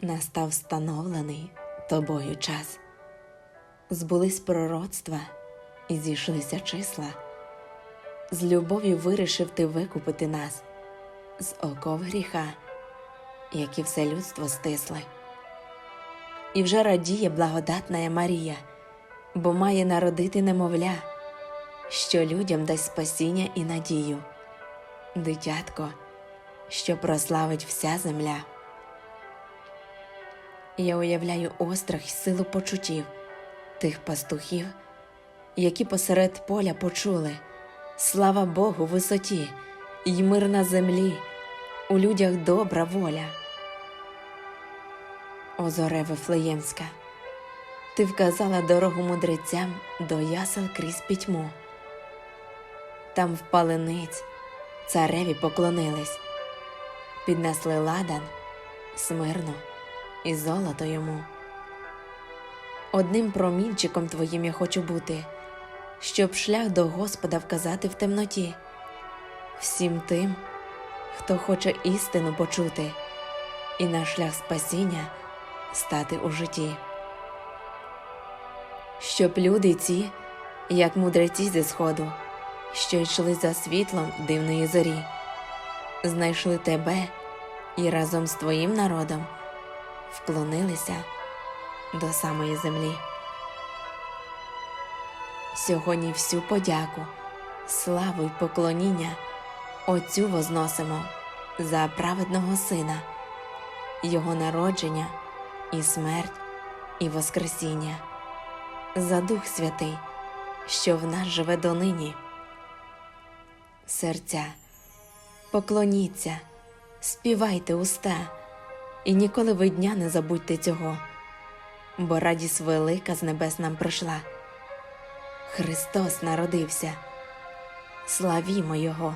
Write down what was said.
Настав встановлений тобою час. Збулись пророцтва і зійшлися числа. З любов'ю вирішив ти викупити нас з оков гріха, які все людство стисли. І вже радіє благодатна Марія, бо має народити немовля, що людям дасть спасіння і надію, дитятко, що прославить вся земля. Я уявляю острах і силу почуттів тих пастухів, які посеред поля почули слава Богу висоті, й мир на землі, у людях добра воля. О зоре Вифлеємська, ти вказала дорогу мудрецям до ясел крізь пітьму. Там впали ниць, цареві поклонились, піднесли ладан смирно і золото йому. Одним промінчиком твоїм я хочу бути, щоб шлях до Господа вказати в темноті, всім тим, хто хоче істину почути, і на шлях спасіння стати у житті. Щоб люди ці, як мудреці зі сходу, що йшли за світлом дивної зорі, знайшли тебе і разом з твоїм народом вклонилися до самої землі. Сьогодні всю подяку, славу й поклоніння Отцю возносимо за праведного Сина, Його народження і смерть, і Воскресіння, за Дух Святий, що в нас живе донині. Серця, поклоніться, співайте уста, і ніколи ви дня не забудьте цього, бо радість велика з небес нам прийшла. Христос народився, славімо Його.